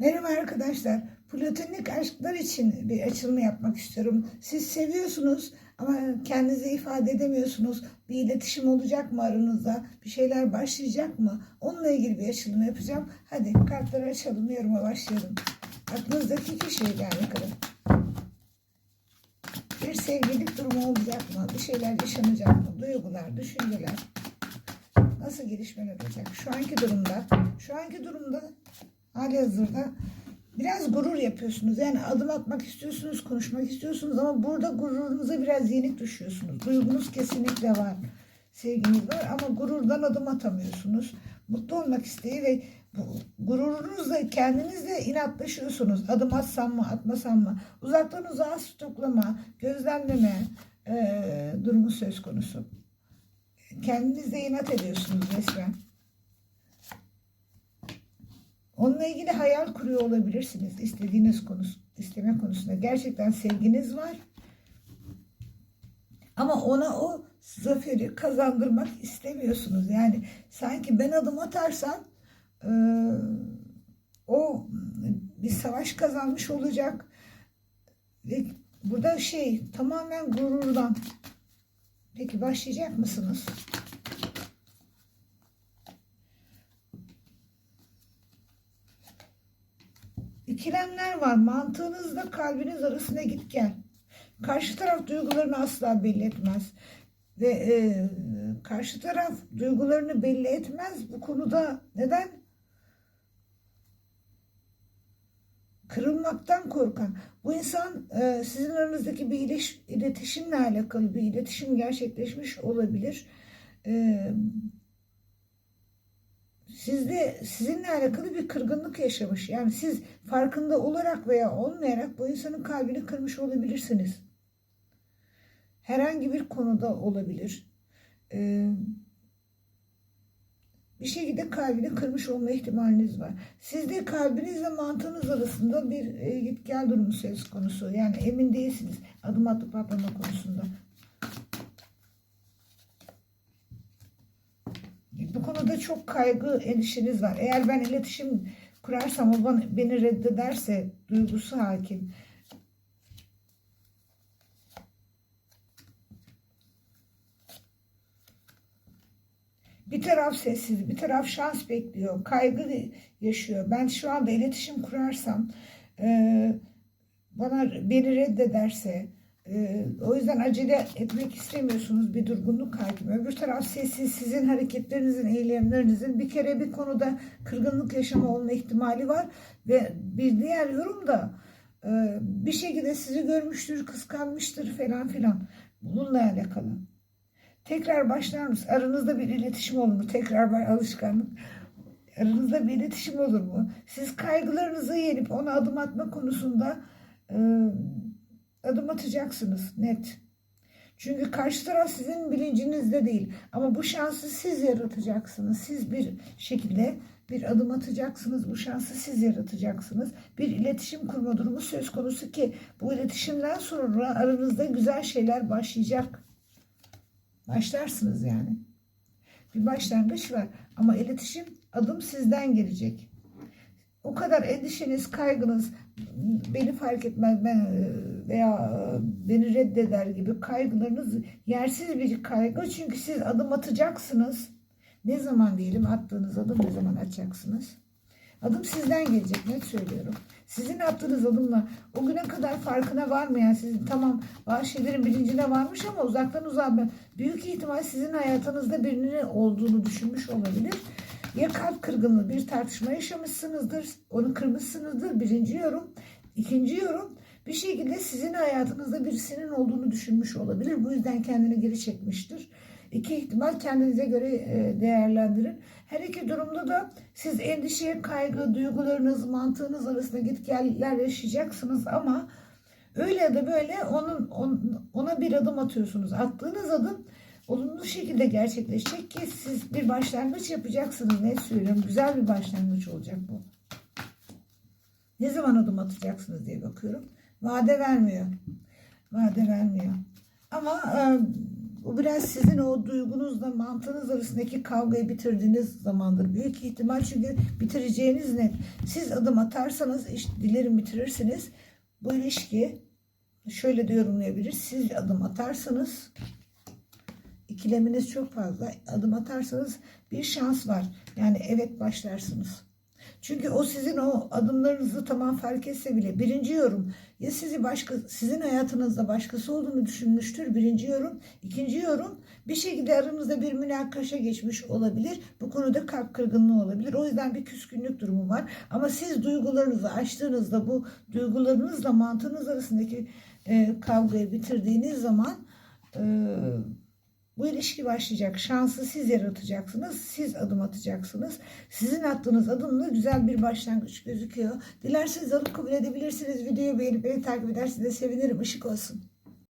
Merhaba arkadaşlar. Platonik aşklar için bir açılımı yapmak istiyorum. Siz seviyorsunuz ama kendinizi ifade edemiyorsunuz. Bir iletişim olacak mı aranızda? Bir şeyler başlayacak mı? Onunla ilgili bir açılım yapacağım. Hadi kartları açalım, yoruma başlayalım. Aklınızdaki kişiyle alakalı. Bir sevgililik durumu olacak mı? Bir şeyler yaşanacak mı? Duygular, düşünceler. Nasıl gelişmeler olacak? Şu anki durumda, şu anki durumda hali hazırda biraz gurur yapıyorsunuz. Yani adım atmak istiyorsunuz, konuşmak istiyorsunuz ama burada gururunuza biraz yenik düşüyorsunuz. Duygunuz kesinlikle var. Sevginiz var ama gururdan adım atamıyorsunuz. Mutlu olmak isteği ve gururunuzla kendinizle inatlaşıyorsunuz. Adım atsam mı, atmasam mı? Uzaktan uzağa stoklama, gözlemleme eee, durumu söz konusu. Kendinizle inat ediyorsunuz resmen. Onunla ilgili hayal kuruyor olabilirsiniz. istediğiniz konusu, isteme konusunda. Gerçekten sevginiz var. Ama ona o zaferi kazandırmak istemiyorsunuz. Yani sanki ben adım atarsam e, o bir savaş kazanmış olacak. Ve burada şey tamamen gururdan. Peki başlayacak mısınız? İkilemler var. Mantığınızla kalbiniz arasında git gel. Karşı taraf duygularını asla belli etmez. Ve e, karşı taraf duygularını belli etmez bu konuda. Neden? Kırılmaktan korkan. Bu insan e, sizin aranızdaki bir iliş, iletişimle alakalı bir iletişim gerçekleşmiş olabilir. E, sizde sizinle alakalı bir kırgınlık yaşamış. Yani siz farkında olarak veya olmayarak bu insanın kalbini kırmış olabilirsiniz. Herhangi bir konuda olabilir. Ee, bir şekilde kalbini kırmış olma ihtimaliniz var. Sizde kalbinizle mantığınız arasında bir e, git gel durumu söz konusu. Yani emin değilsiniz adım atıp atlama konusunda. Bu konuda çok kaygı, endişeniz var. Eğer ben iletişim kurarsam o bana, beni reddederse duygusu hakim. Bir taraf sessiz, bir taraf şans bekliyor, kaygı yaşıyor. Ben şu anda iletişim kurarsam, e, bana beni reddederse, e, o yüzden acele etmek istemiyorsunuz bir durgunluk hakim. Öbür taraf sessiz, sizin hareketlerinizin, eylemlerinizin bir kere bir konuda kırgınlık yaşama olma ihtimali var. Ve bir diğer yorum da e, bir şekilde sizi görmüştür, kıskanmıştır falan filan. Bununla alakalı. Tekrar başlar mısın? Aranızda bir iletişim olur mu? Tekrar bir alışkanlık. Aranızda bir iletişim olur mu? Siz kaygılarınızı yenip ona adım atma konusunda e, adım atacaksınız net. Çünkü karşı taraf sizin bilincinizde değil. Ama bu şansı siz yaratacaksınız. Siz bir şekilde bir adım atacaksınız. Bu şansı siz yaratacaksınız. Bir iletişim kurma durumu söz konusu ki bu iletişimden sonra aranızda güzel şeyler başlayacak. Başlarsınız yani. Bir başlangıç var ama iletişim adım sizden gelecek. O kadar endişeniz, kaygınız beni fark etmez ben veya beni reddeder gibi kaygılarınız yersiz bir kaygı çünkü siz adım atacaksınız. Ne zaman diyelim attığınız adım ne zaman atacaksınız? Adım sizden gelecek net söylüyorum. Sizin attığınız adımla o güne kadar farkına varmayan sizin tamam bazı şeylerin bilincine varmış ama uzaktan uzağa büyük ihtimal sizin hayatınızda birinin olduğunu düşünmüş olabilir. Ya kalp kırgınlığı bir tartışma yaşamışsınızdır, onu kırmışsınızdır birinci yorum. İkinci yorum bir şekilde sizin hayatınızda birisinin olduğunu düşünmüş olabilir. Bu yüzden kendini geri çekmiştir. İki ihtimal kendinize göre e, değerlendirin. Her iki durumda da siz endişe, kaygı, duygularınız, mantığınız arasında git geller yaşayacaksınız ama öyle ya da böyle onun, on- ona bir adım atıyorsunuz. Attığınız adım olumlu şekilde gerçekleşecek ki siz bir başlangıç yapacaksınız. Ne söylüyorum? Güzel bir başlangıç olacak bu. Ne zaman adım atacaksınız diye bakıyorum. Vade vermiyor. Vade vermiyor. Ama e, Bu biraz sizin o duygunuzla mantığınız arasındaki kavgayı bitirdiğiniz zamandır. Büyük ihtimal çünkü bitireceğiniz net. Siz adım atarsanız işte dilerim bitirirsiniz. Bu ilişki şöyle de yorumlayabilir. Siz adım atarsanız ikileminiz çok fazla. Adım atarsanız bir şans var. Yani evet başlarsınız. Çünkü o sizin o adımlarınızı tamam fark etse bile birinci yorum ya sizi başka sizin hayatınızda başkası olduğunu düşünmüştür birinci yorum. İkinci yorum bir şekilde aranızda bir münakaşa geçmiş olabilir. Bu konuda kalp kırgınlığı olabilir. O yüzden bir küskünlük durumu var. Ama siz duygularınızı açtığınızda bu duygularınızla mantığınız arasındaki e, kavgayı bitirdiğiniz zaman e, bu ilişki başlayacak. Şansı siz yaratacaksınız. Siz adım atacaksınız. Sizin attığınız adımla güzel bir başlangıç gözüküyor. Dilerseniz alıp kabul edebilirsiniz. Videoyu beğenip beni takip ederseniz de sevinirim. Işık olsun.